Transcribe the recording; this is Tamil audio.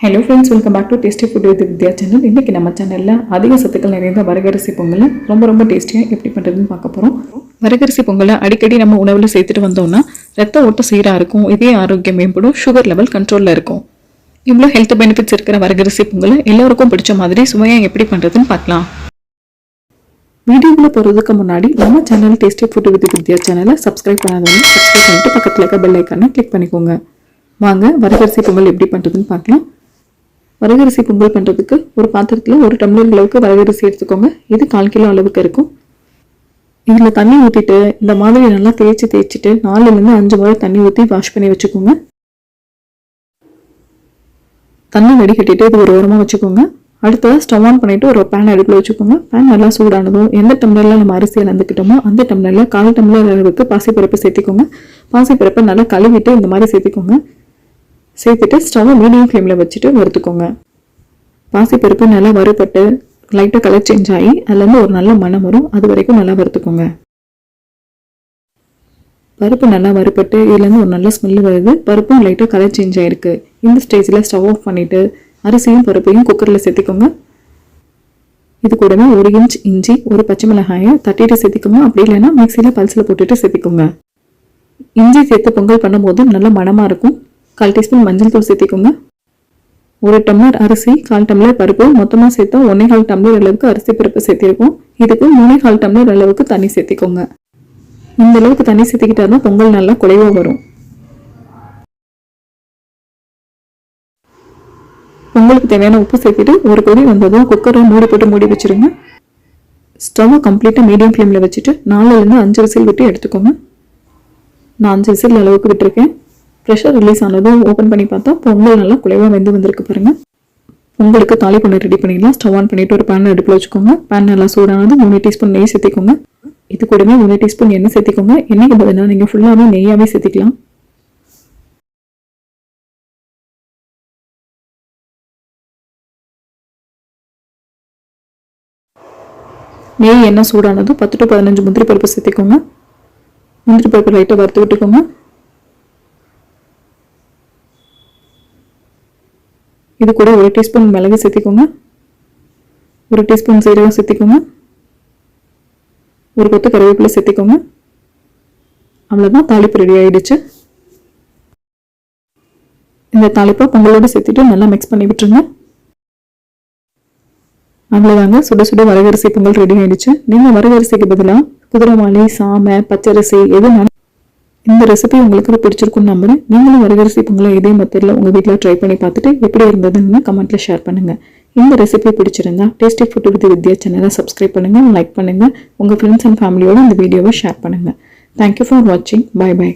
Hello friends welcome back to tasty food with Vidya channel இன்றைக்கி நம்ம சேனலில் அதிக சத்துக்கள் நிறைந்த வரகரிசி பொங்கல் ரொம்ப ரொம்ப டேஸ்டியாக எப்படி பண்ணுறதுன்னு பார்க்க போகிறோம் வரகரிசி பொங்கலை அடிக்கடி நம்ம உணவில் சேர்த்துட்டு வந்தோம்னா ரத்த ஓட்டம் சீராக இருக்கும் இதே ஆரோக்கியம் மேம்படும் சுகர் லெவல் கண்ட்ரோலில் இருக்கும். இவ்வளோ ஹெல்த் பெனிஃபிட்ஸ் இருக்கிற வரகரிசி பொங்கலை எல்லோருக்கும் பிடிச்ச மாதிரி சுவையாக எப்படி பண்ணுறதுன்னு பார்க்கலாம். வீடியோவில் போகிறதுக்கு முன்னாடி நம்ம channel tasty food with Vidya சேனலை சப்ஸ்கிரைப் பண்ணாதவங்க சப்ஸ்கிரைப் பண்ணிட்டு பக்கத்தில் இருக்க பெல் ஐக்கானை கிளிக் பண்ணிக்கோங்க. வாங்க வரகரிசி பொங்கல் எப்படி பண்ணுறதுன்னு பார்க்கலாம். வரகரிசி பொங்கல் பண்ணுறதுக்கு ஒரு பாத்திரத்தில் ஒரு டம்ளர் அளவுக்கு வரகரிசி எடுத்துக்கோங்க. இது கால் கிலோ அளவுக்கு இருக்கும். இதில் தண்ணி ஊற்றிட்டு இந்த மாதிரி நல்லா தேய்ச்சி தேய்ச்சிட்டு நாலுலேருந்து அஞ்சு முறை தண்ணி ஊற்றி வாஷ் பண்ணி வச்சுக்கோங்க. தண்ணி வடிகட்டிட்டு இது ஒரு ஓரமாக வச்சுக்கோங்க. அடுத்ததாக ஸ்டவ் ஆன் பண்ணிவிட்டு ஒரு பேன் அடுப்பில் வச்சுக்கோங்க. பேன் நல்லா சூடானதும் எந்த டம்ளரில் நம்ம அரிசி இழந்துக்கிட்டோமோ அந்த டம்ளரில் கால் டம்ளர் அளவுக்கு பாசிப்பருப்பு சேர்த்திக்கோங்க. பாசிப்பருப்பை நல்லா கழுவிட்டு இந்த மாதிரி சேர்த்திக்கோங்க. சேர்த்துட்டு ஸ்டவ்வை மீடியம் ஃப்ளேமில் வச்சுட்டு வறுத்துக்கோங்க. பாசிப்பருப்பு நல்லா வறுபட்டு லைட்டாக கலர் சேஞ்ச் ஆகி அதுலேருந்து ஒரு நல்ல மணம் வரும். அது வரைக்கும் நல்லா வறுத்துக்கோங்க. பருப்பு நல்லா வறுபட்டு இதுலேருந்து ஒரு நல்ல ஸ்மெல் வருது. பருப்பும் லைட்டாக கலர் சேஞ்ச் ஆகிருக்கு இந்த ஸ்டேஜில் ஸ்டவ் ஆஃப் பண்ணிவிட்டு அரிசியும் பருப்பையும் குக்கரில் சேர்த்திக்கோங்க. இது கூடவே ஒரு இன்ச் இஞ்சி ஒரு பச்சை மிளகாயை தட்டிட்டு சேர்த்திக்கோங்க. அப்படி இல்லைன்னா மிக்சியில் பல்சில் போட்டுட்டு சேர்த்திக்கோங்க. இஞ்சி சேர்த்து பொங்கல் பண்ணும்போது நல்ல மணமாக இருக்கும். கால் டீஸ்பூன் மஞ்சள் தூள் சேர்த்திக்கோங்க. ஒரு டம்ளர் அரிசி கால் டம்ளர் பருப்பு மொத்தமாக சேர்த்தா ஒன்றே கால் டம்ளர் அளவுக்கு அரிசி பருப்பு சேர்த்திருக்கோம். இதுக்கு மூணே கால் டம்ளர் அளவுக்கு தண்ணி சேர்த்திக்கோங்க. இந்த அளவுக்கு தண்ணி சேர்த்துக்கிட்டா தான் பொங்கல் நல்லா குலைவாக வரும். பொங்கலுக்கு தேவையான உப்பு சேர்த்துட்டு ஒரு கொதி வந்ததும் குக்கரை மூடி போட்டு மூடி வச்சிருங்க. ஸ்டவ்வை கம்ப்ளீட்டாக மீடியம் ஃப்ளேமில் வச்சுட்டு நாலுலேருந்து அஞ்சு விசில் விட்டு எடுத்துக்கோங்க. நான் அஞ்சு விசில் அளவுக்கு விட்டுருக்கேன். ப்ரெஷர் ரிலீஸ் ஆனதும் ஓப்பன் பண்ணி பார்த்தா பொங்கல் நல்லா குலைவாக வெந்து வந்திருக்கு பாருங்கள் பொங்கலுக்கு தாளிப்பண்ணு ரெடி பண்ணிடலாம். ஸ்டவ் ஆன் பண்ணிவிட்டு ஒரு பேன் அடுப்பில் வச்சுக்கோங்க. பேன் நல்லா சூடானது மூணு டீஸ்பூன் நெய் சேர்த்திக்கோங்க. இது கூடவே மூணு டீஸ்பூன் எண்ணெய் சேர்த்திக்கோங்க. எண்ணெய்க்கு பதிலாக நீங்கள் ஃபுல்லாகவே நெய்யாகவே சேர்த்திக்கலாம். நெய் எண்ணெய் சூடானதும் பத்து டு பதினஞ்சு முந்திரி பருப்பு சேர்த்திக்கோங்க. முந்திரி பருப்பு லைட்டாக வறுத்து விட்டுக்கோங்க. இது கூட ஒரு டீஸ்பூன் மிளகு சேர்த்திக்கோங்க ஒரு டீஸ்பூன் சீரகம் சேர்த்திக்கோங்க ஒரு கொத்து கருவேப்பிலை சேர்த்திக்கோங்க அவ்வளோதான் தாளிப்பு ரெடி ஆயிடுச்சு. இந்த தாளிப்பை பொங்கலோடு சேர்த்துட்டு நல்லா மிக்ஸ் பண்ணி விட்டுருங்க. அவ்வளோதாங்க சுட சுட வரகரிசி பொங்கல் ரெடி ஆயிடுச்சு. நீங்கள் வரகரிசிக்கு பதிலாக குதிரைவாளி சாமை பச்சரிசி எதுனாலும் இந்த ரெசிபி உங்களுக்கு பிடிச்சிருக்கும் நம்புறேன். நீங்களும் வரகரிசி பொங்கலை இதே மெத்தடில் உங்கள் வீட்டில் ட்ரை பண்ணி பார்த்துட்டு எப்படி இருந்ததுன்னு கமெண்ட்டில் ஷேர் பண்ணுங்கள் இந்த ரெசிபி பிடிச்சிருந்தா டேஸ்டி ஃபுட் வித் வித்யா சேனலை சப்ஸ்கிரைப் பண்ணுங்கள் லைக் பண்ணுங்கள் உங்கள் ஃப்ரெண்ட்ஸ் அண்ட் ஃபேமிலியோட இந்த வீடியோவை ஷேர் பண்ணுங்கள் தேங்க்யூ ஃபார் வாட்சிங் பை பை